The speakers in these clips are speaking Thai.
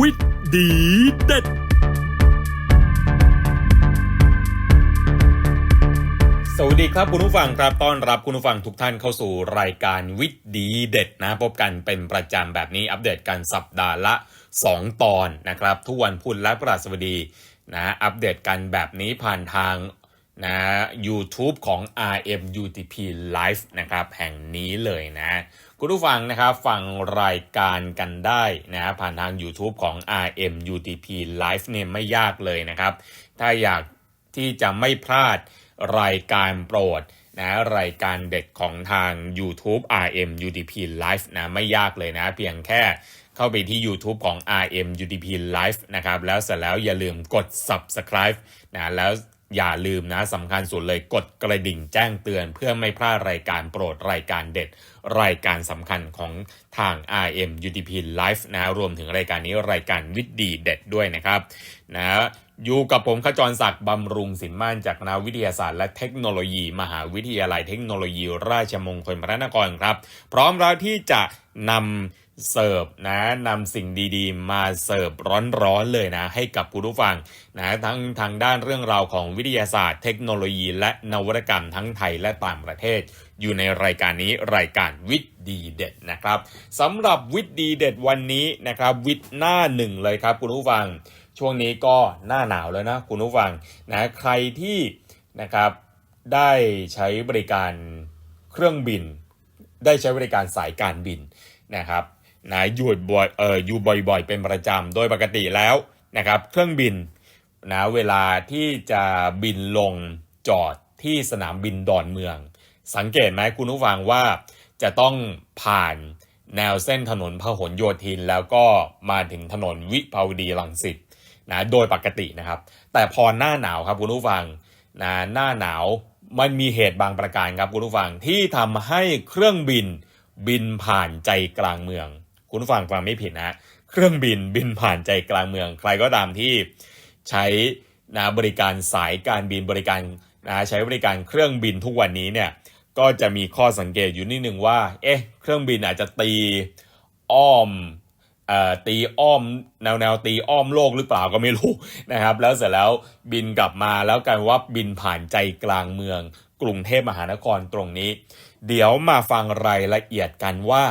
วิทย์ดีเด็ด สวัสดีครับคุณผู้ฟังครับต้อนรับคุณผู้ฟังทุกท่านเข้าสู่รายการวิทย์ดีเด็ดนะพบกันเป็นประจำแบบนี้อัปเดตกันสัปดาห์ละ 2 ตอนนะครับทุกวันพุธและพฤหัสบดีนะอัปเดตกันแบบนี้ผ่านทางนะ YouTube ของ RMUTP Live นะครับ แห่งนี้เลยนะ คุณผู้ฟังนะครับฟังรายการกันได้นะผ่านทาง YouTube ของ RMUTP Live เนี่ยไม่ยากเลยนะครับ ถ้าอยากที่จะไม่พลาดรายการโปรดนะรายการเด็ดของทาง YouTube RM UDP Live นะไม่ยากเลยนะ เพียงแค่เข้าไปที่ YouTube ของ RM UDP Live นะครับแล้วเสร็จแล้วอย่าลืมกด Subscribe นะแล้ว อย่าลืมนะสำคัญสุดเลยกดกระดิ่งแจ้งเตือน เพื่อไม่พลาดรายการโปรดรายการเด็ด รายการสำคัญของทาง RM UDP Live นะรวมถึงรายการนี้รายการวิดีเด็ดด้วยนะครับนะอยู่กับผมขจรศักดิ์บำรุงสินม่านจากคณะวิทยาศาสตร์และเทคโนโลยี มหาวิทยาลัยเทคโนโลยี ราชมงคลพระนครครับ พร้อมแล้วที่จะนำ เสิร์ฟนะนำสิ่งดีๆ มาเสิร์ฟร้อนๆเลยนะ ให้กับผู้ผู้ฟังนะทั้งทางด้านเรื่องราวของวิทยาศาสตร์ เทคโนโลยี และนวัตกรรมทั้งไทยและต่างประเทศ อยู่ในรายการนี้รายการวิทย์ดีเด็ดนะครับสำหรับวิทย์ดีเด็ดวันนี้นะครับ วิทย์หน้าหนึ่งเลยครับคุณผู้ฟัง ช่วงนี้ก็หน้าหนาวแล้วนะคุณผู้ฟังนะใครที่นะครับได้ใช้บริการเครื่องบิน ได้ใช้บริการสายการบินนะครับ นะอยู่บ่อยเอออยู่บ่อยๆ เป็นประจำโดยปกติแล้วนะครับ เครื่องบินนะเวลาที่จะบินลงจอดที่สนามบินดอนเมือง สังเกตไหมคุณผู้ฟังว่าจะต้องผ่านแนวเส้นถนนพหลโยธิน แล้วก็มาถึงถนนวิภาวดีรังสิตนะโดยปกตินะครับ แต่พอหน้าหนาวครับคุณผู้ฟังนะหน้าหนาวมันมีเหตุบางประการครับคุณผู้ฟังที่ทำให้เครื่องบินบินผ่านใจกลางเมือง คุณผู้ฟังฟังไม่ผิดนะเครื่องบินบินผ่านใจกลางเมือง ใครก็ตามที่ใช้นะบริการสายการบินบริการนะใช้บริการเครื่องบินทุกวันนี้เนี่ยก็จะมีข้อสังเกตอยู่นิดหนึ่งว่า เอ๊ะ เครื่องบินอาจจะตีอ้อมเอ่อตีอ้อมแนวแนวตีอ้อมโลกหรือเปล่าก็ไม่รู้นะครับ แล้วเสร็จแล้วบินกลับมาแล้วกันว่าบินผ่านใจกลางเมือง กรุงเทพมหานครตรงนี้ เดี๋ยวมาฟังรายละเอียดกันว่า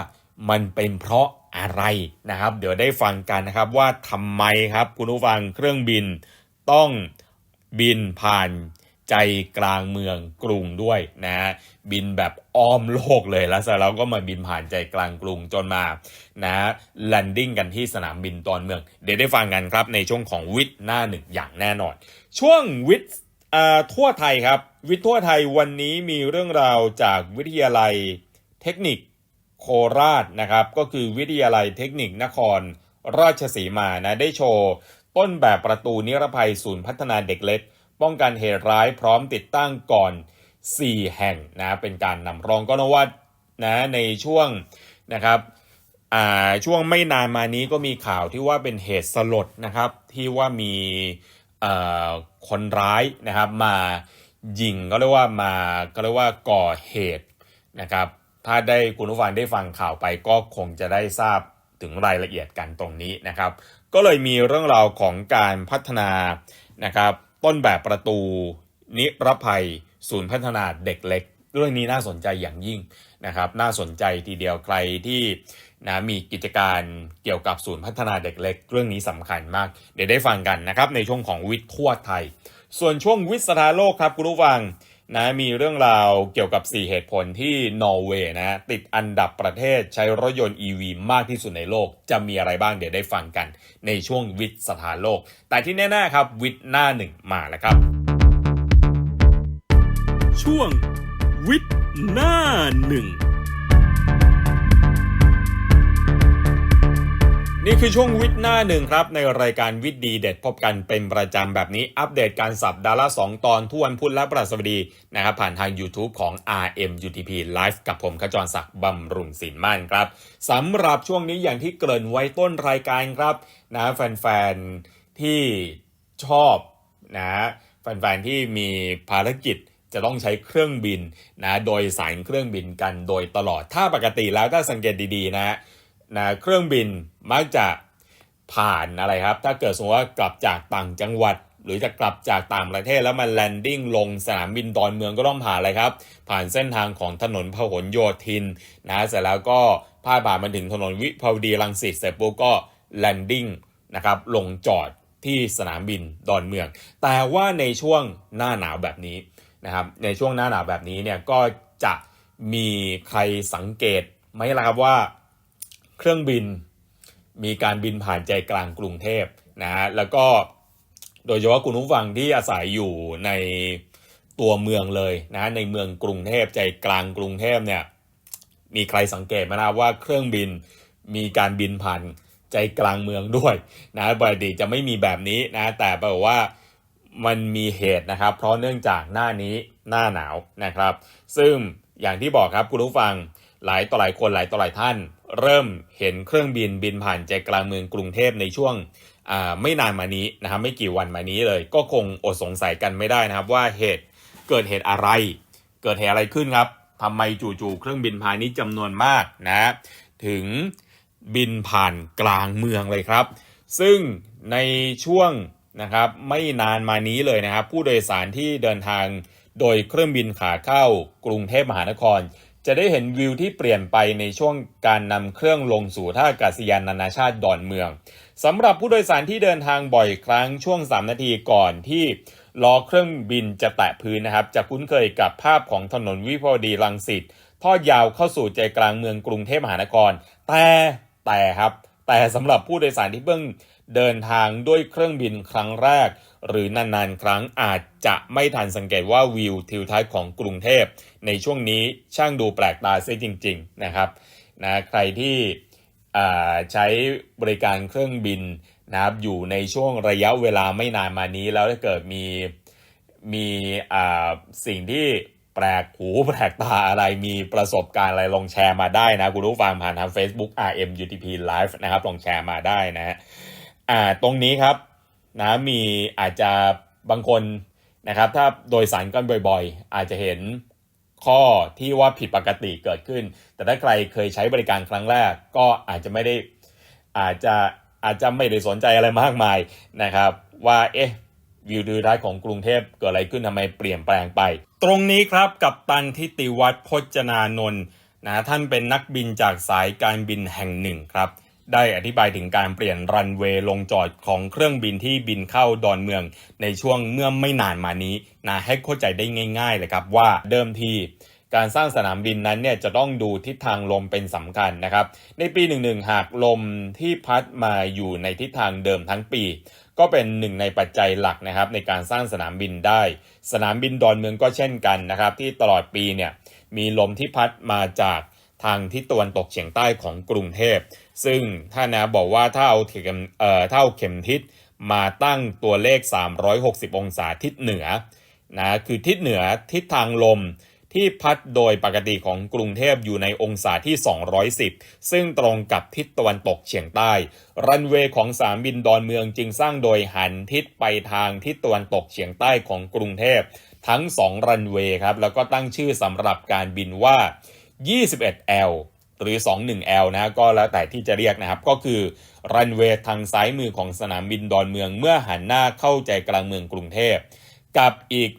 มันเป็นเพราะ อะไรนะครับ เดี๋ยวได้ฟังกันนะครับว่าทำไมครับคุณผู้ฟังเครื่องบินต้องบินผ่านใจกลางเมืองกรุงด้วยนะ บินแบบอ้อมโลกเลยแล้วเสร็จแล้วก็มาบินผ่านใจกลางกรุงจนมานะแลนดิ้งกันที่สนามบินตอนเมือง เดี๋ยวได้ฟังกันครับในช่วงของวิทย์หน้าหนึ่งอย่างแน่นอน ช่วงวิทย์ทั่วไทยครับ วิทย์ทั่วไทยวันนี้มีเรื่องราวจากวิทยาลัยเทคนิค โคราชนะครับก็คือวิทยาลัยเทคนิคนคร ราชสีมานะได้โชว์ต้นแบบประตูนิรภัยศูนย์พัฒนาเด็กเล็ก ป้องกันเหตุร้ายพร้อมติดตั้งก่อน 4 แห่งนะเป็นการนำรองก็นวัดนะในช่วงนะครับอ่าช่วงไม่นานมานี้ก็มีข่าวที่ว่าเป็นเหตุสลดนะครับที่ว่ามีเอ่อคนร้ายนะครับมายิงก็เรียกว่ามาก็เรียกว่าก่อเหตุนะครับ ถ้าได้คุณผู้ฟังได้ฟังข่าวไปก็คงจะได้ทราบถึงรายละเอียดกันตรงนี้นะครับ ก็เลยมีเรื่องราวของการพัฒนานะครับ ต้นแบบประตูนิรภัย ศูนย์พัฒนาเด็กเล็ก เรื่องนี้น่าสนใจอย่างยิ่งนะครับ น่าสนใจทีเดียวใครที่นะมีกิจการเกี่ยวกับศูนย์พัฒนาเด็กเล็ก เรื่องนี้สำคัญมาก เดี๋ยวได้ฟังกันนะครับในช่วงของวิทย์ทั่วไทย ส่วนช่วงวิทย์สถาโลกครับคุณผู้ฟัง นะมีเรื่องราวเกี่ยวกับ 4 เหตุผลที่นอร์เวย์นะติดอันดับประเทศใช้รถยนต์ EV มากที่สุดในโลก จะมีอะไรบ้างเดี๋ยวได้ฟังกันในช่วงวิทย์สถานโลก แต่ที่แน่ๆครับวิทย์หน้าหนึ่งมาแล้วครับ ช่วงวิทย์หน้าหนึ่ง นี่คือช่วงวิทย์หน้าหนึ่งครับ ในรายการวิทย์ดีเด็ดพบกันเป็นประจำแบบนี้อัปเดตการสับดาราสองตอนทุกวันพุธและประสบดีนะครับผ่านทาง YouTube ของ RMUTP Live กับผมขจรศักดิ์บำรุงศิลมั่นครับสำหรับช่วงนี้อย่างที่เกริ่นไว้ต้นรายการครับนะแฟนๆที่ชอบนะแฟนๆที่มีภารกิจจะต้องใช้เครื่องบินนะโดยสายเครื่องบินกันโดยตลอดถ้าปกติแล้วถ้าสังเกตดีๆนะนะเครื่องบิน มักจะผ่านอะไรครับ ถ้าเกิดสมมติว่ากลับจากต่างจังหวัด หรือจะกลับจากต่างประเทศแล้วมาแลนดิ้งลงสนามบินดอนเมืองก็ต้องผ่านอะไรครับ ผ่านเส้นทางของถนนพหลโยธินนะเสร็จแล้วก็พาดผ่านมาถึงถนนวิภาวดีรังสิตเสร็จปุ๊บก็แลนดิ้งนะครับลงจอดที่สนามบินดอนเมือง แต่ว่าในช่วงหน้าหนาวแบบนี้นะครับในช่วงหน้าหนาวแบบนี้เนี่ยก็จะมีใครสังเกตไหมล่ะครับว่าเครื่องบิน มีการบินผ่านใจกลางกรุงเทพนะฮะแล้วก็โดยเฉพาะคุณผู้ฟังที่อาศัยอยู่ในตัวเมืองเลยนะในเมืองกรุงเทพใจกลางกรุงเทพเนี่ยมีใครสังเกตไหมนะว่าเครื่องบินมีการบินผ่านใจกลางเมืองด้วยนะปกติจะไม่มีแบบนี้นะแต่แปลว่ามันมีเหตุนะครับ เพราะเนื่องจากหน้านี้หน้าหนาวนะครับ ซึ่งอย่างที่บอกครับคุณผู้ฟังหลายต่อหลายคนหลายต่อหลายท่าน เริ่มเห็นเครื่องบินบินผ่านใจกลางเมืองกรุงเทพในช่วงไม่นานมานี้นะครับไม่กี่วันมานี้เลย ก็คงอดสงสัยกันไม่ได้นะครับว่าเหตุเกิดเหตุอะไร เกิดเหตุอะไรขึ้นครับทำไมจู่ๆเครื่องบินพาณิชย์จำนวนมากนะถึงบินผ่านกลางเมืองเลยครับ ซึ่งในช่วงนะครับไม่นานมานี้เลยนะครับ ผู้โดยสารที่เดินทางโดยเครื่องบินขาเข้ากรุงเทพมหานคร จะได้เห็นวิวที่เปลี่ยนไปในช่วงการนำเครื่องลงสู่ท่าอากาศยานนานาชาติดอนเมืองสำหรับผู้โดยสารที่เดินทางบ่อยครั้งช่วง 3 นาทีก่อนที่ล้อเครื่องบินจะแตะพื้นนะครับ จะคุ้นเคยกับภาพของถนนวิภาวดีรังสิตทอดยาวเข้าสู่ใจกลางเมืองกรุงเทพมหานคร แต่แต่ครับ แต่สำหรับผู้โดยสารที่เพิ่งเดินทางด้วยเครื่องบินครั้งแรก หรือนานๆ ครั้งอาจจะไม่ทันสังเกตว่าวิวทิวทัศน์ของกรุงเทพ ในช่วงนี้ช่างดูแปลกตาเสียจริง ๆ นะครับนะใครที่ใช้บริการเครื่องบินนะครับอยู่ในช่วงระยะเวลาไม่นานมานี้แล้วถ้าเกิดมีมีสิ่งที่แปลกหูแปลกตาอะไรมีประสบการณ์อะไรลองแชร์มาได้นะคุณผู้ฟังผ่านทาง Facebook RM UTP Live นะครับลองแชร์มาได้นะฮะตรงนี้ครับ นะมีอาจจะบางคนนะครับ ถ้าโดยสารกันบ่อยๆ อาจจะเห็นข้อที่ว่าผิดปกติเกิดขึ้น แต่ถ้าใครเคยใช้บริการครั้งแรก ก็อาจจะไม่ได้อาจจะอาจจะไม่ได้สนใจอะไรมากมายนะครับ ว่าเอ๊ะวิวดูท้ของกรุงเทพเกิดอะไรขึ้นทำไมเปลี่ยนแปลงไป ตรงนี้ครับกับตันทิติวัฒน์พจนานนท์นะท่านเป็นนักบินจากสายการบินแห่งหนึ่งครับ ได้อธิบายถึงการเปลี่ยนรันเวย์ลงจอดของเครื่องบินที่บินเข้าดอนเมือง ในช่วงเมื่อไม่นานมานี้นะให้เข้าใจได้ง่ายๆเลยครับว่าเดิมทีการสร้างสนามบินนั้นเนี่ยจะต้องดูทิศทางลมเป็นสำคัญนะครับ ในปี 11 หากลมที่พัดมาอยู่ในทิศทางเดิมทั้งปี ก็เป็นหนึ่งในปัจจัยหลักนะครับ ในการสร้างสนามบินได้ สนามบินดอนเมืองก็เช่นกันนะครับ ที่ตลอดปีเนี่ยมีลมที่พัดมาจากทางทิศตะวันตกเฉียงใต้ของกรุงเทพ ซึ่งถ้านนะบอกว่าถ้าเอาเข็มเอ่อถ้าเอาเข็มทิศมาตั้งตัวเลข 360 องศาทิศเหนือนะคือทิศเหนือทิศทางลมที่พัดโดยปกติของกรุงเทพอยู่ในองศาที่ 210 ซึ่งตรงกับทิศตะวันตกเฉียงใต้ รันเวย์ของสามบินดอนเมืองจึงสร้างโดยหันทิศไปทางทิศตะวันตกเฉียงใต้ของกรุงเทพทั้ง 2 รันเวย์ครับแล้วก็ตั้งชื่อสำหรับการบินว่า 21L หรือ 21L นะก็แล้วแต่ที่จะเรียกนะครับ ก็คือรันเวย์ทางซ้ายมือของสนามบินดอนเมืองเมื่อหันหน้าเข้าใจกลางเมืองกรุงเทพ กับอีก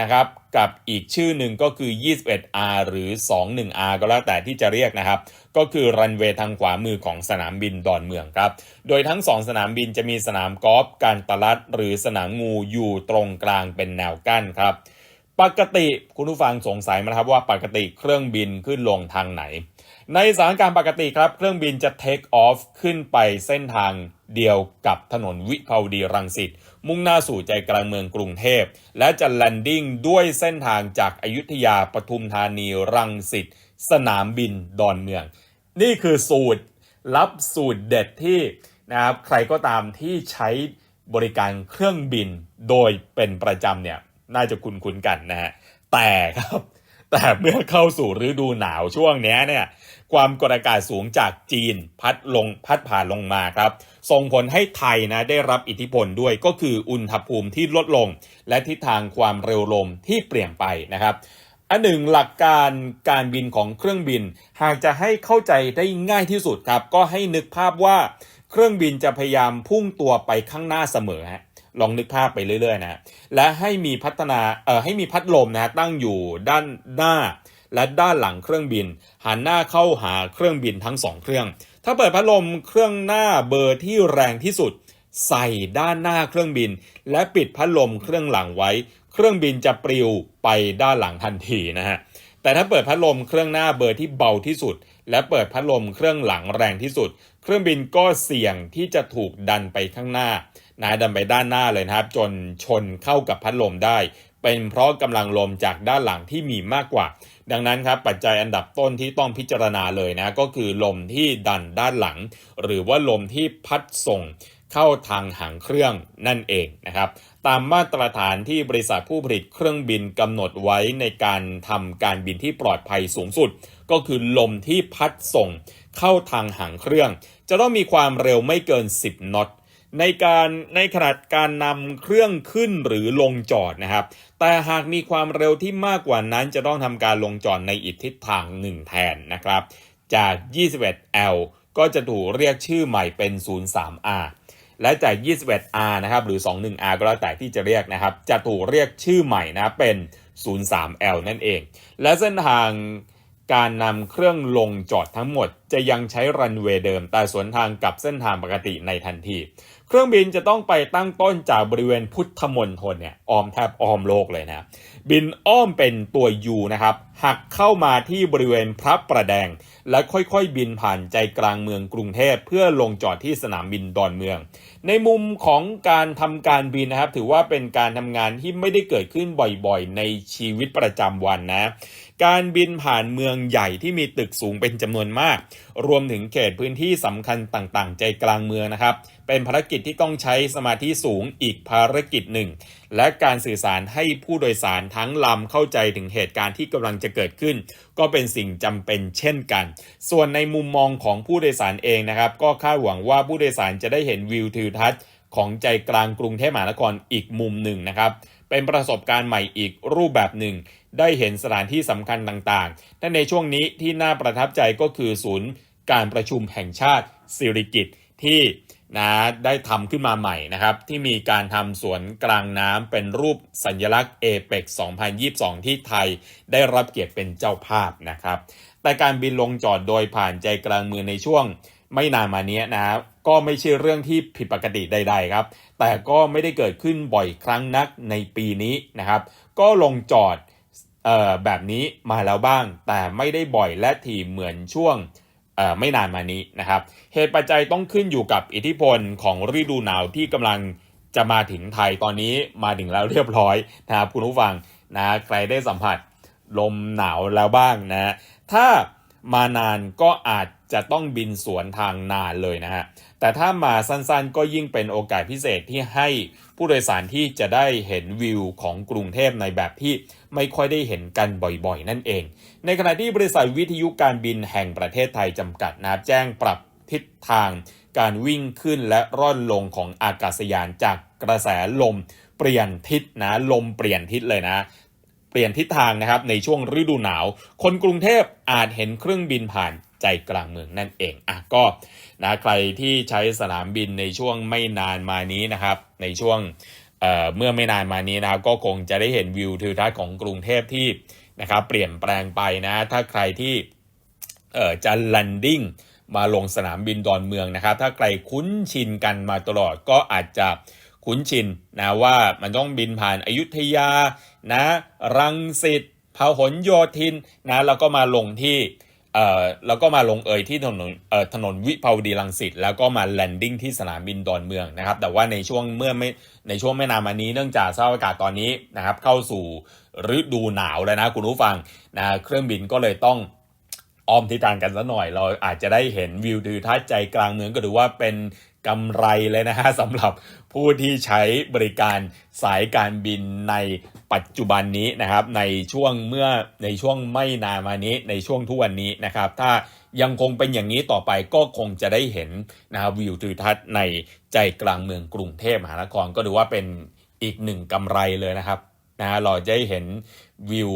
นะครับกับอีกชื่อหนึ่งก็คือ 21R หรือ 21R ก็แล้วแต่ที่จะเรียกนะครับ ก็คือรันเวย์ทางขวามือของสนามบินดอนเมืองครับ โดยทั้ง 2 สนามบินจะมีสนามกอล์ฟการตลัด หรือสนามงูอยู่ตรงกลางเป็นแนวกั้นครับ ปกติคุณผู้ฟังสงสัยไหมครับว่าปกติเครื่องบินขึ้นลงทางไหน ในสถานการณ์ปกติครับ เครื่องบินจะเทคออฟขึ้นไปเส้นทางเดียวกับถนนวิภาวดีรังสิตมุ่งหน้าสู่ใจกลางเมืองกรุงเทพ และจะแลนดิ้งด้วยเส้นทางจากอายุทยาปทุมธานีรังสิตสนามบินดอนเมือง นี่คือสูตรลับสูตรเด็ดที่นะครับใครก็ตามที่ใช้บริการเครื่องบินโดยเป็นประจำเนี่ยน่าจะคุ้นๆกันนะฮะแต่ครับ แต่เมื่อเข้าสู่ฤดูหนาวช่วงนี้เนี่ยความกดอากาศสูงจากจีนพัดลงพัดผ่านลงมาครับ ส่งผลให้ไทยนะได้รับอิทธิพลด้วยก็คืออุณหภูมิที่ลดลง และทิศทางความเร็วลมที่เปลี่ยนไปนะครับอันหนึ่งหลักการการบินของเครื่องบิน หากจะให้เข้าใจได้ง่ายที่สุดครับ ก็ให้นึกภาพว่าเครื่องบินจะพยายามพุ่งตัวไปข้างหน้าเสมอฮะ ลองนึกภาพไปเรื่อยๆนะและให้มีพัฒนาเอ่อให้มีพัดลมนะฮะตั้งอยู่ด้านหน้า และด้านหลังเครื่องบิน หันหน้าเข้าหาเครื่องบินทั้งสองเครื่อง ถ้าเปิดพัดลมเครื่องหน้าเบอร์ที่แรงที่สุด ใส่ด้านหน้าเครื่องบิน และปิดพัดลมเครื่องหลังไว้ เครื่องบินจะปลิวไปด้านหลังทันทีนะฮะแต่ถ้าเปิดพัดลมเครื่องหน้าเบอร์ที่เบาที่สุด และเปิดพัดลมเครื่องหลังแรงที่สุด เครื่องบินก็เสี่ยงที่จะถูกดันไปข้างหน้านะดันไปด้านหน้าเลยนะครับ จนชนเข้ากับพัดลมได้ เป็นเพราะกำลังลมจากด้านหลังที่มีมากกว่า ดังนั้นครับปัจจัยอันดับต้นที่ต้องพิจารณาเลยนะก็คือลมที่ดันด้านหลัง หรือว่าลมที่พัดส่งเข้าทางหางเครื่องนั่นเองนะครับ ตามมาตรฐานที่บริษัทผู้ผลิตเครื่องบินกำหนดไว้ในการทำการบินที่ปลอดภัยสูงสุด ก็คือลมที่พัดส่งเข้าทางหางเครื่อง จะต้องมีความเร็วไม่เกิน 10 น็อตในการในขณะการนำเครื่องขึ้นหรือลงจอดนะครับ แต่หากมีความเร็วที่มากกว่านั้นจะต้องทำการลงจอดในอีกทิศทางหนึ่งแทนนะครับ จาก 21L ก็จะถูกเรียกชื่อใหม่เป็น 03R และจาก 21R นะครับหรือ 21R ก็แล้วแต่ที่จะเรียกนะครับ จะถูกเรียกชื่อใหม่นะเป็น 03L นั่นเอง และเส้นทาง การนำเครื่องลงจอดทั้งหมด จะยังใช้รันเวย์เดิม แต่สวนทางกับเส้นทางปกติในทันที เครื่องบินจะต้องไปตั้งต้นจากบริเวณพุทธมณฑลเนี่ยอ้อมแทบอ้อมโลกเลยนะ บินอ้อมเป็นตัว U นะครับ หักเข้ามาที่บริเวณพระประแดง และค่อยๆบินผ่านใจกลางเมืองกรุงเทพเพื่อลงจอดที่สนามบินดอนเมือง ในมุมของการทำการบินนะครับ ถือว่าเป็นการทำงานที่ไม่ได้เกิดขึ้นบ่อยๆ ในชีวิตประจำวันนะ การบินผ่านเมืองใหญ่ที่มีตึกสูงเป็นจำนวนมาก รวมถึงเขตพื้นที่สำคัญต่างๆ ใจกลางเมืองนะครับ เป็นภารกิจที่ต้องใช้สมาธิสูงอีกภารกิจหนึ่ง และการสื่อสารให้ผู้โดยสารทั้งลำเข้าใจถึงเหตุการณ์ที่กำลังจะเกิดขึ้น ก็เป็นสิ่งจำเป็นเช่นกัน ส่วนในมุมมองของผู้โดยสารเองนะครับ ก็คาดหวังว่าผู้โดยสารจะได้เห็นวิวทิวทัศน์ของใจกลางกรุงเทพมหานครอีกมุมหนึ่งนะครับ เป็นประสบการณ์ใหม่อีกรูปแบบหนึ่ง ได้เห็นสถานที่สำคัญต่างๆและในช่วงนี้ที่น่าประทับใจก็คือศูนย์การประชุมแห่งชาติสิริกิตที่นะได้ทำขึ้นมาใหม่นะครับ ที่มีการทำสวนกลางน้ำเป็นรูปสัญลักษณ์เอเปก2022 ที่ไทยได้รับเกียรติเป็นเจ้าภาพนะครับ แต่การบินลงจอดโดยผ่านใจกลางเมืองในช่วง ไม่นานมานี้นะครับก็ไม่ใช่เรื่องที่ผิดปกติใด ๆ ครับ แต่ก็ไม่ได้เกิดขึ้นบ่อยครั้งนักในปีนี้นะครับ ก็ลงจอด แบบนี้มาแล้วบ้าง แต่ไม่ได้บ่อยและถี่เหมือนช่วงไม่นานมานี้นะครับ เหตุปัจจัยต้องขึ้นอยู่กับอิทธิพลของฤดูหนาวที่กำลังจะมาถึงไทยตอนนี้มาถึงแล้วเรียบร้อยนะครับคุณผู้ฟังนะใครได้สัมผัสลมหนาวแล้วบ้างนะถ้ามานานก็อาจจะต้องบินสวนทางนานเลยนะฮะแต่ถ้ามาสั้นๆ ก็ยิ่งเป็นโอกาสพิเศษที่ให้ผู้โดยสารที่จะได้เห็นวิวของกรุงเทพในแบบที่ ไม่ค่อยได้เห็นกันบ่อยๆ นั่นเอง ในขณะที่บริษัทวิทยุการบินแห่งประเทศไทยจำกัดนะครับแจ้งปรับทิศทาง การวิ่งขึ้นและร่อนลงของอากาศยานจากกระแสลม เปลี่ยนทิศนะลมเปลี่ยนทิศเลยนะเปลี่ยนทิศทางนะครับในช่วงฤดูหนาว คนกรุงเทพอาจเห็นเครื่องบินผ่านใจกลางเมืองนั่นเองอะก็นะใครที่ใช้สนามบินในช่วงไม่นานมานี้นะครับ ในช่วง เมื่อไม่นานมานี้นะครับก็คงจะได้เห็นวิวทิวทัศน์ของกรุงเทพที่นะครับเปลี่ยนแปลงไปนะถ้าใครที่จะ landing มาลงสนามบินดอนเมืองนะครับ ถ้าใครคุ้นชินกันมาตลอดก็อาจจะคุ้นชินนะว่ามันต้องบินผ่านอายุทยานะรังสิตพหลโยธินนะแล้วก็มาลงที่ เอ่อแล้วก็มาลงเอยที่ถนนเอ่อถนนวิภาวดีรังสิตแล้วก็มาแลนดิ้งที่สนามบินดอนเมืองนะครับ แต่ว่าในช่วงเมื่อไม่ในช่วงไม่นานมานี้เนื่องจากสภาพอากาศตอนนี้นะครับ เข้าสู่ฤดูหนาวแล้วนะคุณผู้ฟังนะเครื่องบินก็เลยต้องออมทิศทางกันสักหน่อย เราอาจจะได้เห็นวิวทิวทัศน์ใจกลางเมืองก็ถือว่าเป็นกำไรเลยนะฮะสำหรับ ผู้ที่ใช้บริการสายการบินในปัจจุบันนี้นะครับในช่วงเมื่อในช่วงไม่นานมานี้ในช่วงทุกวันนี้นะครับ ถ้ายังคงเป็นอย่างนี้ต่อไปก็คงจะได้เห็นนะครับวิวทิวทัศน์ในใจกลางเมืองกรุงเทพมหานครก็ถือว่าเป็นอีกหนึ่งกำไรเลยนะครับนะฮะเราจะได้เห็นวิว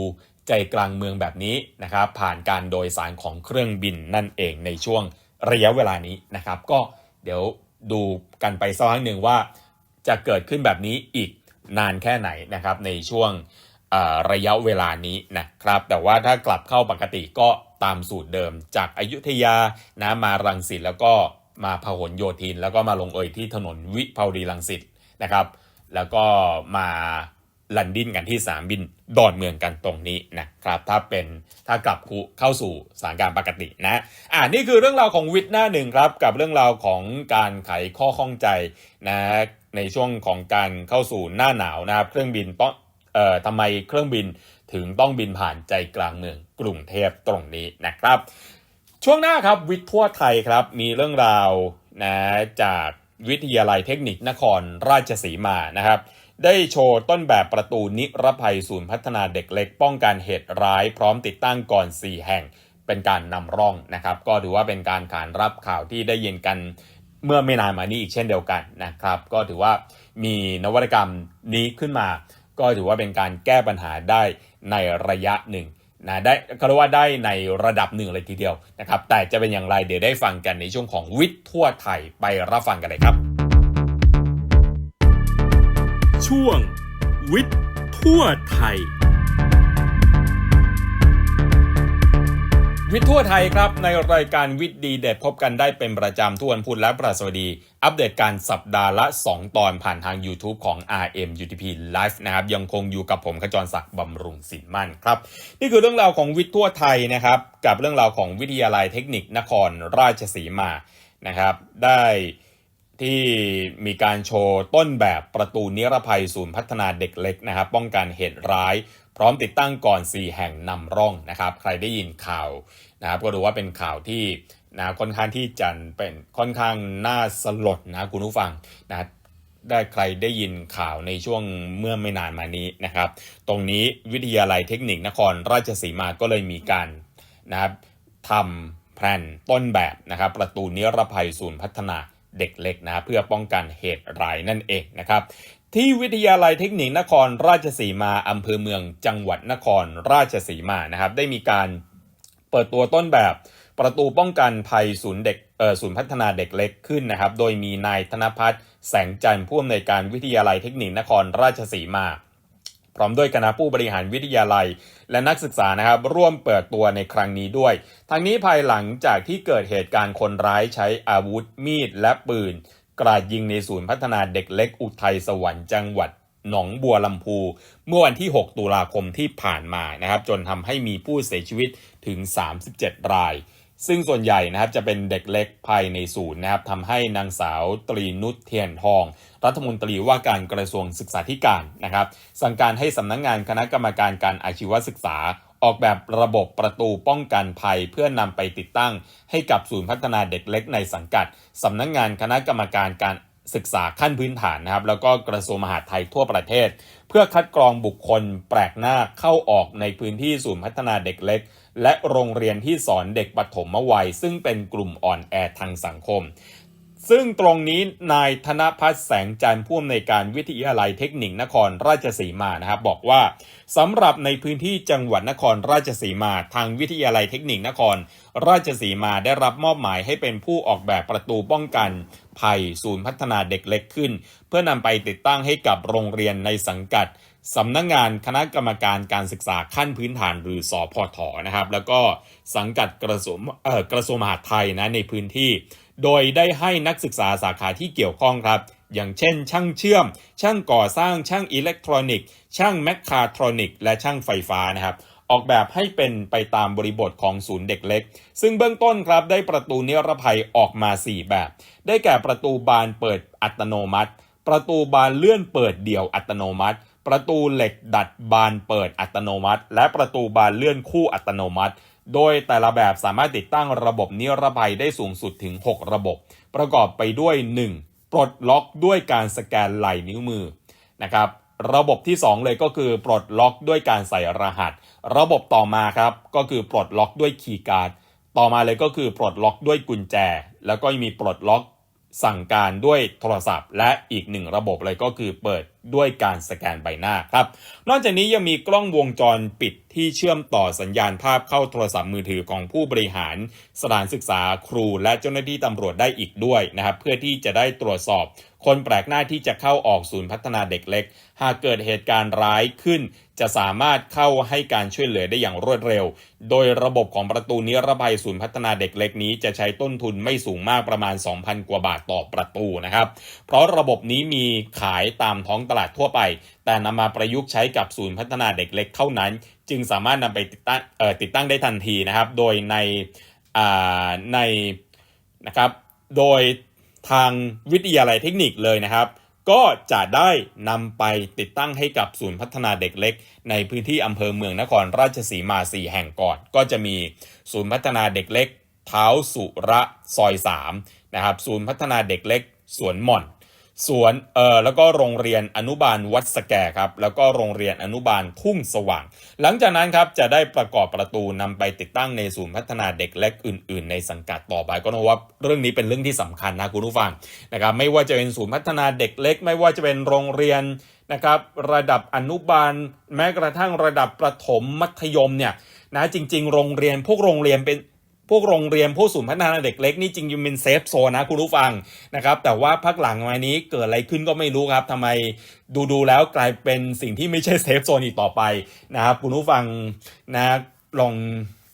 ใจกลางเมืองแบบนี้นะครับผ่านการโดยสารของเครื่องบินนั่นเองในช่วงระยะเวลานี้นะครับ ก็เดี๋ยวดูกันไปสักพักหนึ่งว่า จะเกิดขึ้นแบบนี้อีกนานแค่ไหนนะครับในช่วงระยะเวลานี้นะครับ แต่ว่าถ้ากลับเข้าปกติก็ตามสูตรเดิม จากอายุทยานะมารังสิตแล้วก็มาพหลโยธิน แล้วก็มาลงเอยที่ถนนวิภาวดีรังสิตนะครับ แล้วก็มา ลันดินกันที่สนามบินดอนเมืองกันตรงนี้นะครับถ้าเป็นถ้ากลับคุเข้าสู่สถานการณ์ปกตินะอ่านี่คือเรื่องราวของวิทย์หน้าหนึ่งครับกับเรื่องราวของการไขข้อข้องใจนะในช่วงของการเข้าสู่หน้าหนาวนะครับเครื่องบินต้องเอ่อทำไมเครื่องบินถึงต้องบินผ่านใจกลางเมืองกรุงเทพตรงนี้นะครับ ช่วงหน้าครับวิทย์ทั่วไทยครับมีเรื่องราวนะจากวิทยาลัยเทคนิคนครราชสีมานะครับ ได้โชว์ต้นแบบประตูนิรภัยศูนย์พัฒนาเด็กเล็ก ป้องกันเหตุร้าย พร้อมติดตั้งก่อน 4 แห่งเป็นการนำร่องนะครับ ก็ถือว่าเป็นการขานรับข่าวที่ได้ยินกันเมื่อไม่นานมานี้อีกเช่นเดียวกันนะครับ ก็ถือว่ามีนวัตกรรมนี้ขึ้นมา ก็ถือว่าเป็นการแก้ปัญหาได้ในระยะหนึ่งนะได้ก็เรียกว่าได้ในระดับหนึ่งเลยทีเดียวนะครับ แต่จะเป็นอย่างไรเดี๋ยวได้ฟังกันในช่วงของวิทย์ทั่วไทยไปรับฟังกันเลยครับ ช่วง วิทย์ทั่วไทย วิทย์ทั่วไทยครับ ในรายการวิทย์ดีเด็ดพบกันได้เป็นประจำทุกวันพุธและประสวดี อัปเดตการสัปดาห์ละ 2 ตอนผ่านทาง YouTube ของ RM UTP Live นะครับ ยังคงอยู่กับผมขจรศักดิ์บำรุงสินมั่นครับ นี่คือเรื่องราวของวิทย์ทั่วไทยนะครับ กับเรื่องราวของวิทยาลัยเทคนิคนครราชสีมานะครับ ได้ ที่มีการโชว์ต้นแบบประตูนิรภัยศูนย์พัฒนาเด็กเล็กนะครับป้องกันเหตุร้าย พร้อมติดตั้งก่อน 4 แห่งนำร่องนะครับ ใครได้ยินข่าวนะครับก็ดูว่าเป็นข่าวที่นะค่อนข้างที่จะเป็นค่อนข้างน่าสลดนะคุณผู้ฟังนะได้ใครได้ยินข่าวในช่วงเมื่อไม่นานมานี้นะครับ ตรงนี้วิทยาลัยเทคนิคนครราชสีมาก็เลยมีการนะครับทำแผนต้นแบบนะครับประตูนิรภัยศูนย์พัฒนา เด็กเล็กนะเพื่อป้องกันเหตุร้ายนั่นเองนะครับที่วิทยาลัยเทคนิคนครราชสีมาอำเภอเมืองจังหวัดนครราชสีมานะครับได้มีการเปิดตัวต้นแบบประตูป้องกันภัยศูนย์เด็กศูนย์พัฒนาเด็กเล็กขึ้นนะครับ โดยมีนายธนพัฒน์แสงจันทร์ผู้อำนวยการวิทยาลัยเทคนิคนครราชสีมา พร้อมด้วยคณะผู้บริหารวิทยาลัย และนักศึกษานะครับร่วมเปิดตัวในครั้งนี้ด้วย ทั้งนี้ภายหลังจากที่เกิดเหตุการณ์คนร้ายใช้อาวุธ มีดและปืน กราดยิงในศูนย์พัฒนาเด็กเล็กอุทัยสวรรค์จังหวัดหนองบัวลำพู เมื่อวันที่ 6 ตุลาคมที่ผ่านมานะครับ จนทำให้มีผู้เสียชีวิตถึง 37 ราย ซึ่งส่วนใหญ่นะครับจะเป็นเด็กเล็กภายในศูนย์นะครับทำให้นางสาวตรีนุชเทียนทอง รัฐมนตรีว่าการกระทรวงศึกษาธิการนะครับ สั่งการให้สำนักงงานคณะกรรมการการอาชีวศึกษา ออกแบบระบบประตูป้องกันภัย เพื่อนำไปติดตั้ง ให้กับศูนย์พัฒนาเด็กเล็กในสังกัดสำนักงงานคณะกรรมการการศึกษาขั้นพื้นฐานนะครับ แล้วก็กระทรวงมหาดไทยทั่วประเทศ เพื่อคัดกรองบุคคลแปลกหน้าเข้าออกในพื้นที่ศูนย์พัฒนาเด็กเล็ก และโรงเรียนที่สอนเด็กปฐมวัย ซึ่งเป็นกลุ่มอ่อนแอทางสังคม ซึ่งตรงนี้นายธนพัฒน์แสงจันทร์ผู้อำนวยการวิทยาลัยเทคนิคนครราชสีมานะครับบอกว่าสำหรับในพื้นที่จังหวัดนครราชสีมาทางวิทยาลัยเทคนิคนคร ราชสีมาได้รับมอบหมายให้เป็นผู้ออกแบบประตูป้องกันภัยศูนย์พัฒนาเด็กเล็กขึ้น เพื่อนำไปติดตั้งให้กับโรงเรียนในสังกัด สำนักงงานคณะกรรมการการศึกษาขั้นพื้นฐานหรือสอพอถอนะครับ แล้วก็สังกัดกระทรวงเอ่อกระทรวงมหาดไทยนะในพื้นที่ โดยได้ให้นักศึกษาสาขาที่เกี่ยวข้องครับ อย่างเช่น ช่างเชื่อม ช่างก่อสร้างช่างอิเล็กทรอนิกส์ช่างแมคคาทรอนิกส์และช่างไฟฟ้านะครับ ออกแบบให้เป็นไปตามบริบทของศูนย์เด็กเล็ก ซึ่งเบื้องต้นครับได้ประตูนิรภัยออกมา 4 แบบ ได้แก่ประตูบานเปิดอัตโนมัติ ประตูบานเลื่อนเปิดเดี่ยวอัตโนมัติ ประตูเหล็กดัดบานเปิดอัตโนมัติ และประตูบานเลื่อนคู่อัตโนมัติ โดยแต่ละแบบสามารถติดตั้งระบบนิรภัยได้สูงสุดถึง 6 ระบบ ประกอบไปด้วย 1. ปลดล็อกด้วยการสแกนลายนิ้วมือนะครับระบบที่ 2 เลยก็คือปลดล็อกด้วยการใส่รหัส ระบบต่อมาครับก็คือปลดล็อกด้วยคีย์การ์ดต่อมาเลยก็คือปลดล็อกด้วยกุญแจ แล้วก็มีปลดล็อก สั่งการด้วยโทรศัพท์ และอีกหนึ่งระบบเลยก็คือเปิดด้วยการสแกนใบหน้าครับ นอกจากนี้ยังมีกล้องวงจรปิดที่เชื่อมต่อสัญญาณภาพเข้าโทรศัพท์มือถือของผู้บริหาร สถานศึกษาครูและเจ้าหน้าที่ตำรวจได้อีกด้วยนะครับเพื่อที่จะได้ตรวจสอบ คนแปลกหน้าที่จะเข้าออกศูนย์พัฒนาเด็กเล็ก หากเกิดเหตุการณ์ร้ายขึ้น จะสามารถเข้าให้การช่วยเหลือได้อย่างรวดเร็ว โดยระบบของประตูนิรภัยศูนย์พัฒนาเด็กเล็กนี้จะใช้ต้นทุนไม่สูงมากประมาณ 2,000 กว่าบาทต่อประตูนะครับ เพราะระบบนี้มีขายตามท้องตลาดทั่วไป แต่นำมาประยุกต์ใช้กับศูนย์พัฒนาเด็กเล็กเท่านั้น จึงสามารถนำไปติดตั้งติดตั้งได้ทันทีนะครับ โดยในในนะครับ โดยทางวิทยาลัยเทคนิคเลยนะครับ ก็จะได้นำไปติดตั้งให้กับศูนย์พัฒนาเด็กเล็ก ในพื้นที่อำเภอเมืองนครราชสีมา4แห่งก่อน ก็จะมีศูนย์พัฒนาเด็กเล็กเท้าสุระซอย3นะครับศูนย์พัฒนาเด็กเล็กสวนหม่อน สวนเอ่อแล้วก็โรงเรียนอนุบาลวัดสแกครับแล้วก็โรงเรียนอนุบาลทุ่งสว่าง หลังจากนั้นครับจะได้ประกอบประตูนำไปติดตั้งในศูนย์พัฒนาเด็กเล็กอื่น ๆ ในสังกัดต่อไปก็ต้องว่าเรื่องนี้เป็นเรื่องที่สำคัญนะคุณผู้ฟังนะครับไม่ว่าจะเป็นศูนย์พัฒนาเด็กเล็ก ไม่ว่าจะเป็นโรงเรียนนะครับระดับอนุบาล แม้กระทั่งระดับประถมมัธยมเนี่ยนะจริง ๆ โรงเรียนพวกโรงเรียนเป็น พวกโรงเรียนพวกศูนย์พัฒนาเด็กเล็กนี่จริงๆเป็นเซฟโซนนะคุณผู้ฟังนะครับแต่ว่าพักหลังมานี้เกิดอะไรขึ้นก็ไม่รู้ครับทำไมดูดูแล้วกลายเป็นสิ่งที่ไม่ใช่เซฟโซนอีกต่อไปนะครับคุณผู้ฟังนะลอง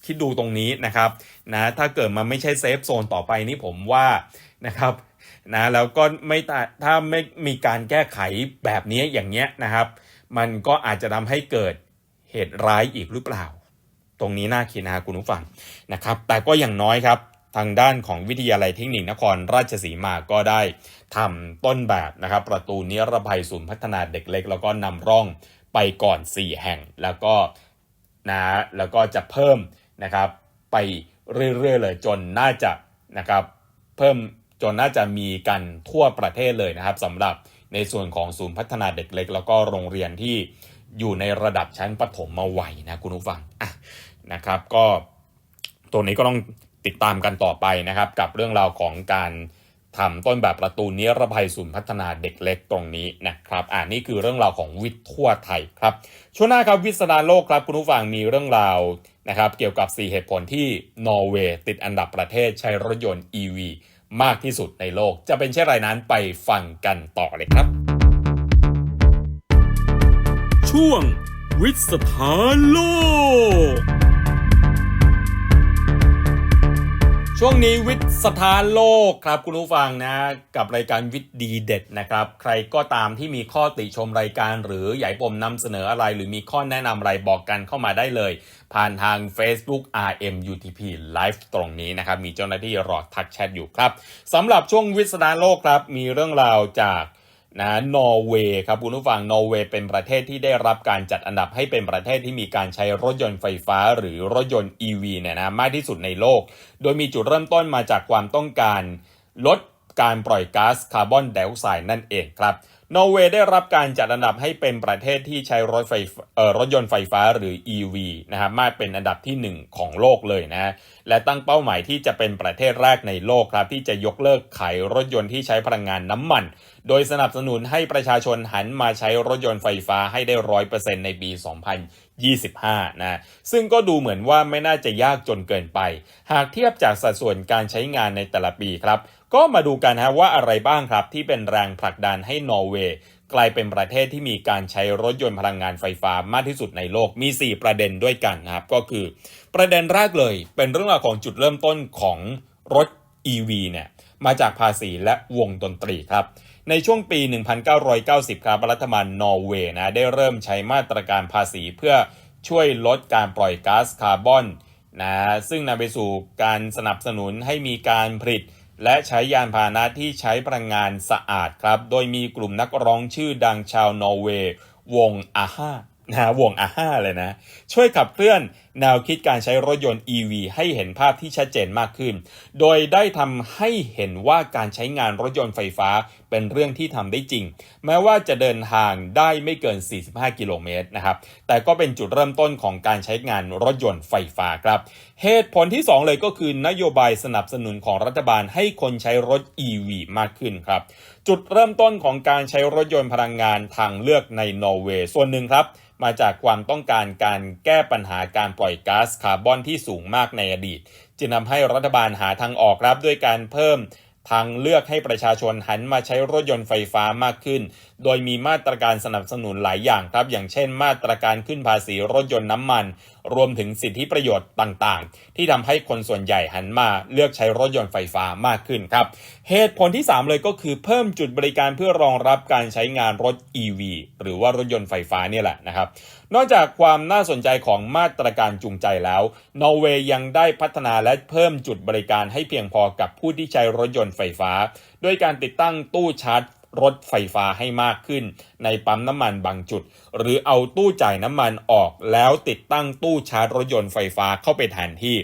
คิดดูตรงนี้นะครับนะถ้าเกิดมันไม่ใช่เซฟโซนต่อไปนี่ผมว่านะครับนะแล้วก็ไม่ตาถ้าไม่มีการแก้ไขแบบนี้อย่างเงี้ยนะครับ มันก็อาจจะทำให้เกิดเหตุร้ายอีกหรือเปล่า ตรงนี้น่าคิดนะคุณผู้ฟังนะครับ แต่ก็อย่างน้อยครับทางด้านของวิทยาลัยเทคนิคนครราชสีมาก็ได้ทำต้นแบบนะครับ ประตูนิรภัยศูนย์พัฒนาเด็กเล็ก แล้วก็นำร่องไปก่อน 4 แห่งแล้วก็นะแล้วก็จะเพิ่มนะครับไปเรื่อยๆเลยจนน่าจะนะครับเพิ่มจนน่าจะมีกันทั่วประเทศเลยนะครับสำหรับในส่วนของศูนย์พัฒนาเด็กเล็ก แล้วก็โรงเรียนที่อยู่ในระดับชั้นประถมมาวัยนะคุณผู้ฟังอะ นะครับ ก็ตัวนี้ก็ต้องติดตามกันต่อไปนะครับ กับเรื่องราวของการทำต้นแบบประตูนิรภัยศูนย์พัฒนาเด็กเล็กตรงนี้นะครับอ่านี่คือเรื่องราวของวิทย์ทั่วไทยครับช่วงหน้าครับวิสดาโลกครับคุณผู้ฟังมีเรื่องราวนะครับ เกี่ยวกับ 4 เหตุผลที่นอร์เวย์ติดอันดับประเทศใช้รถยนต์ EV มากที่สุดในโลก จะเป็นเช่นไรนั้นไปฟังกันต่อเลยครับ ช่วงวิทย์สถานโลก ช่วงนี้วิทย์สถานโลกครับคุณผู้ฟังนะกับรายการวิทย์ดีเด็ดนะครับ ใครก็ตามที่มีข้อติชมรายการ หรืออยากให้ผมนำเสนออะไร หรือมีข้อแนะนำอะไรบอกกันเข้ามาได้เลย ผ่านทาง Facebook RMUTP Live ตรงนี้นะครับ มีเจ้าหน้าที่รอทักแชทอยู่ครับสำหรับช่วงวิทย์สถานโลกครับ มีเรื่องราวจาก นะนอร์เวย์ครับคุณผู้ฟังนอร์เวย์เป็นประเทศที่ได้รับการจัดอันดับให้เป็นประเทศที่มีการใช้รถยนต์ไฟฟ้าหรือรถยนต์ EV เนี่ยนะมากที่สุดในโลก โดยมีจุดเริ่มต้นมาจากความต้องการลดการปล่อยก๊าซคาร์บอนไดออกไซด์นั่นเองครับนอร์เวย์ได้รับการจัดอันดับให้เป็นประเทศที่ใช้รถไฟรถยนต์ไฟฟ้าหรือ EV นะครับมากเป็นอันดับที่ 1 ของโลกเลยนะและตั้งเป้าหมายที่จะเป็นประเทศแรกในโลกครับที่จะยกเลิกขายรถยนต์ที่ใช้พลังงานน้ำมัน โดยสนับสนุนให้ประชาชนหันมาใช้รถยนต์ไฟฟ้าให้ได้ร้อยเปอร์เซ็นต์ในปี 2025 นะ ซึ่งก็ดูเหมือนว่าไม่น่าจะยากจนเกินไป หากเทียบจากสัดส่วนการใช้งานในแต่ละปีครับ ก็มาดูกันฮะว่าอะไรบ้างครับที่เป็นแรงผลักดันให้นอร์เวย์กลายเป็นประเทศที่มีการใช้รถยนต์พลังงานไฟฟ้ามากที่สุดในโลกมี 4 ประเด็นด้วยกันนะครับ ก็คือ ประเด็นแรกเลยเป็นเรื่องราวของจุดเริ่มต้นของรถ EV เนี่ยมาจากภาษีและวงดนตรีครับ ในช่วงปี 1990 ครับรัฐบาลนอร์เวย์นะได้เริ่มใช้มาตรการภาษีเพื่อช่วยลดการปล่อยก๊าซคาร์บอนนะซึ่งนำไปสู่การสนับสนุนให้มีการผลิต และใช้ยานพาหนะที่ใช้พลังงานสะอาดครับ โดยมีกลุ่มนักร้องชื่อดังชาวนอร์เวย์วงอาห้านะวงอาห้าเลยนะ ช่วยขับเคลื่อนแนวคิดการใช้รถยนต์ EV ให้เห็นภาพที่ชัดเจนมากขึ้น โดยได้ทำให้เห็นว่าการใช้งานรถยนต์ไฟฟ้าเป็นเรื่องที่ทำได้จริง แม้ว่าจะเดินทางได้ไม่เกิน 45 กิโลเมตรนะครับ แต่ก็เป็นจุดเริ่มต้นของการใช้งานรถยนต์ไฟฟ้าครับ เหตุผลที่ 2 เลยก็คือนโยบายสนับสนุนของรัฐบาลให้คนใช้รถ EV มากขึ้นครับ จุดเริ่มต้นของการใช้รถยนต์พลังงานทางเลือกในนอร์เวย์ส่วนหนึ่งครับมาจากความต้องการการแก้ปัญหาการปล่อยก๊าซคาร์บอนที่สูงมากในอดีต จึงทำให้รัฐบาลหาทางออกรับด้วยการเพิ่มทางเลือกให้ประชาชนหันมาใช้รถยนต์ไฟฟ้ามากขึ้น โดยมีมาตรการสนับสนุนหลายอย่างครับ อย่างเช่น มาตรการขึ้นภาษีรถยนต์น้ำมัน รวมถึงสิทธิประโยชน์ต่างๆ ที่ทำให้คนส่วนใหญ่หันมาเลือกใช้รถยนต์ไฟฟ้ามากขึ้นครับ เหตุผลที่ 3 เลยก็คือเพิ่มจุดบริการเพื่อรองรับการใช้งานรถ EV หรือว่ารถยนต์ไฟฟ้านี่แหละนะครับ นอกจากความน่าสนใจของมาตรการจูงใจแล้ว นอร์เวย์ยังได้พัฒนาและเพิ่มจุดบริการให้เพียงพอกับผู้ที่ใช้รถยนต์ไฟฟ้า ด้วยการติดตั้งตู้ชาร์จ รถไฟฟ้าให้มากขึ้น ในปั๊มน้ำมันบางจุด หรือเอาตู้จ่ายน้ำมันออกแล้วติดตั้งตู้ชาร์จรถยนต์ไฟฟ้าเข้าไปแทนที่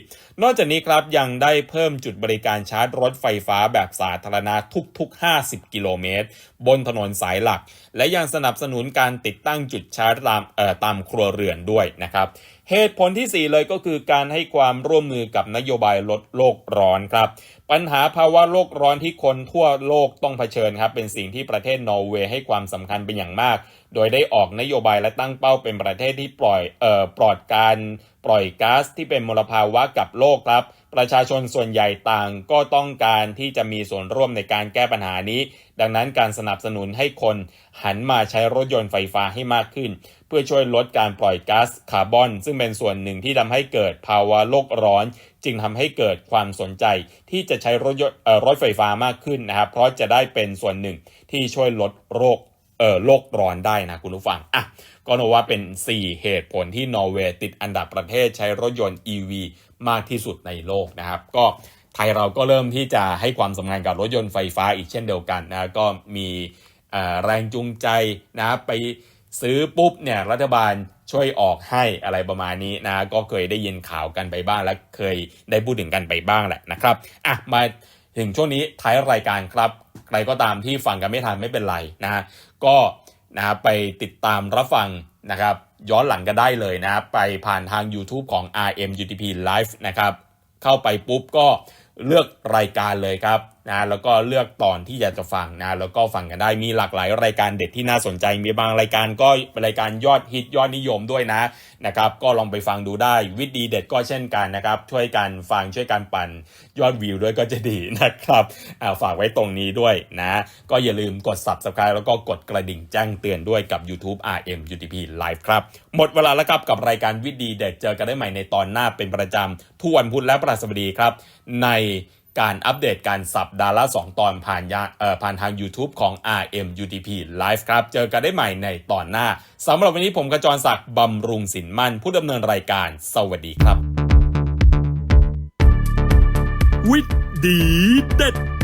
นอกจากนี้ครับยังได้เพิ่มจุดบริการชาร์จรถไฟฟ้าแบบสาธารณะทุก ๆ 50 กิโลเมตร บนถนนสายหลัก และยังสนับสนุนการติดตั้งจุดชาร์จตามตามครัวเรือนด้วยนะครับ เหตุผลที่ 4 เลยก็คือการให้ความร่วมมือกับนโยบายลดโลกร้อนครับ ปัญหาภาวะโลกร้อนที่คนทั่วโลกต้องเผชิญครับ เป็นสิ่งที่ประเทศนอร์เวย์ให้ความสำคัญเป็นอย่างมาก โดยได้ออกนโยบายและตั้งเป้าเป็นประเทศที่ปล่อยเอ่อปลอดการปล่อยก๊าซที่เป็นมลภาวะกับโลกครับ ประชาชนส่วนใหญ่ต่างก็ต้องการที่จะมีส่วนร่วมในการแก้ปัญหานี้ ดังนั้นการสนับสนุนให้คนหันมาใช้รถยนต์ไฟฟ้าให้มากขึ้น เพื่อช่วยลดการปล่อยก๊าซคาร์บอน ซึ่งเป็นส่วนหนึ่งที่ทำให้เกิดภาวะโลกร้อน จึงทำให้เกิดความสนใจที่จะใช้รถยนต์รถไฟฟ้ามากขึ้นนะครับ เพราะจะได้เป็นส่วนหนึ่งที่ช่วยลดโรคเอ่อโลกร้อนได้นะคุณผู้ฟังอะก็นับว่าเป็น 4 เหตุผลที่นอร์เวย์ติดอันดับประเทศใช้รถยนต์ EV มากที่สุดในโลกนะครับ ก็ไทยเราก็เริ่มที่จะให้ความสำคัญกับรถยนต์ไฟฟ้าอีกเช่นเดียวกันนะก็มีแรงจูงใจนะไปซื้อปุ๊บเนี่ยรัฐบาลช่วยออกให้อะไรประมาณนี้นะก็เคยได้ยินข่าวกันไปบ้างและเคยได้พูดถึงกันไปบ้างแหละนะครับอะมาถึงช่วงนี้ท้ายรายการครับ ใครก็ตามที่ฟังกันไม่ทันไม่เป็นไรนะก็นะไปติดตามรับฟังนะครับ ย้อนหลังกันได้เลยนะครับไปผ่านทาง YouTube ของ RMUTP Live นะครับ เข้าไปปุ๊บก็เลือกรายการเลยครับ นะแล้วก็เลือกตอนที่อยากจะฟังนะแล้วก็ฟังกันได้มีหลากหลายรายการเด็ดที่น่าสนใจ มีบางรายการก็เป็นรายการยอดฮิตยอดนิยมด้วยนะนะครับก็ลองไปฟังดูได้วิดีเด็ดก็เช่นกันนะครับช่วยกันฟังช่วยกันปั่นยอดวิวด้วยก็จะดีนะครับอ่าฝากไว้ตรงนี้ด้วยนะก็อย่าลืมกด subscribe แล้วก็กดกระดิ่งแจ้งเตือนด้วยกับ YouTube RM UTP Live ครับ หมดเวลาแล้วครับกับรายการวิดดีเด็ดเจอกันได้ใหม่ในตอนหน้าเป็นประจำทุกวันพุธและพฤหัสบดีครับใน การอัปเดตการสัปดาห์ละ2ตอนผ่านยาเอ่อผ่านทาง YouTube ของ RM UTP Live ครับ เจอกันได้ใหม่ในตอนหน้าสำหรับวันนี้ผมกระจรศักดิ์บำรุงสินมั่น ผู้ดำเนินรายการ สวัสดีครับ วิทย์ดีเด็ด